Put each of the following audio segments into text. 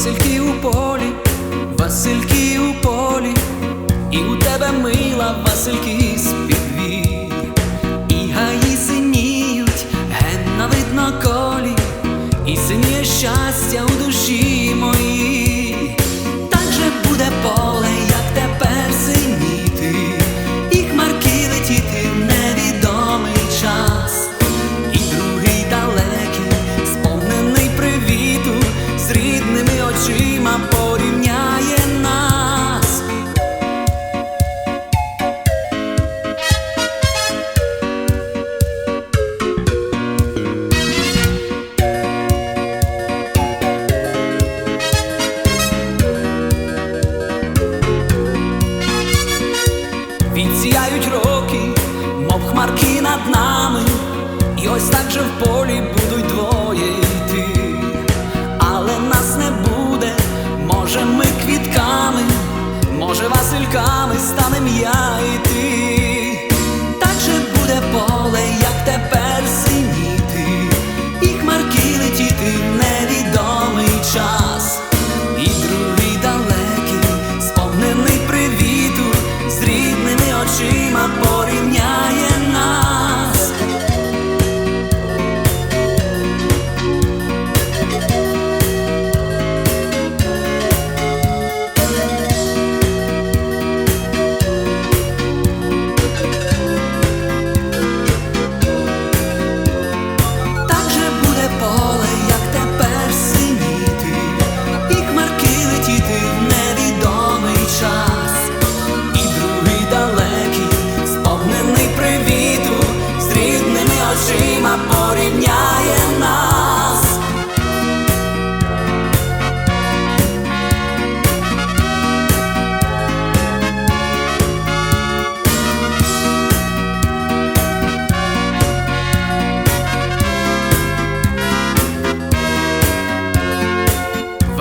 Васильки у полі, Васильки у полі, і у тебе мила Васильки з підві. І гаї синіють, ген на видно колі, і синіє щастя у душі моїй. І ось так же в полі будуть двоє йти, але нас не буде, може, ми квітками, може, васильками станем я і ти.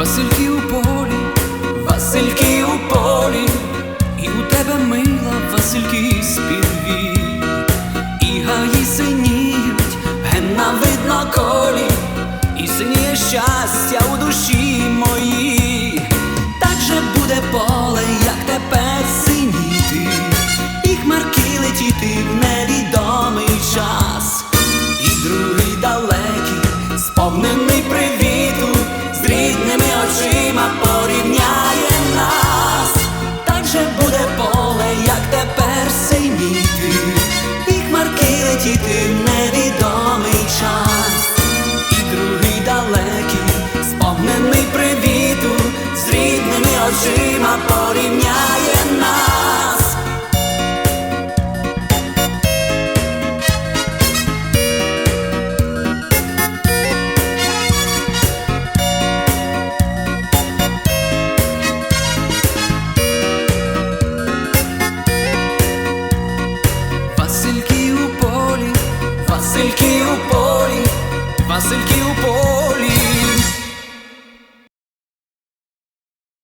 Васильки у полі, Васильки у полі, і у тебе мила Васильки з-під і гаї синіють, генна видно колі, і синіє щастя у душі моїй. Так же буде поле, як тепер синіти, і хмарки летіти в невідомий час, і другий далекий, сповнений буде поле, як тепер синіти, і хмарки летіти в невідомий час, і другий далекий, сповнений привіту, з рідними очима порівняє Васильки у полі, Васильки у полі.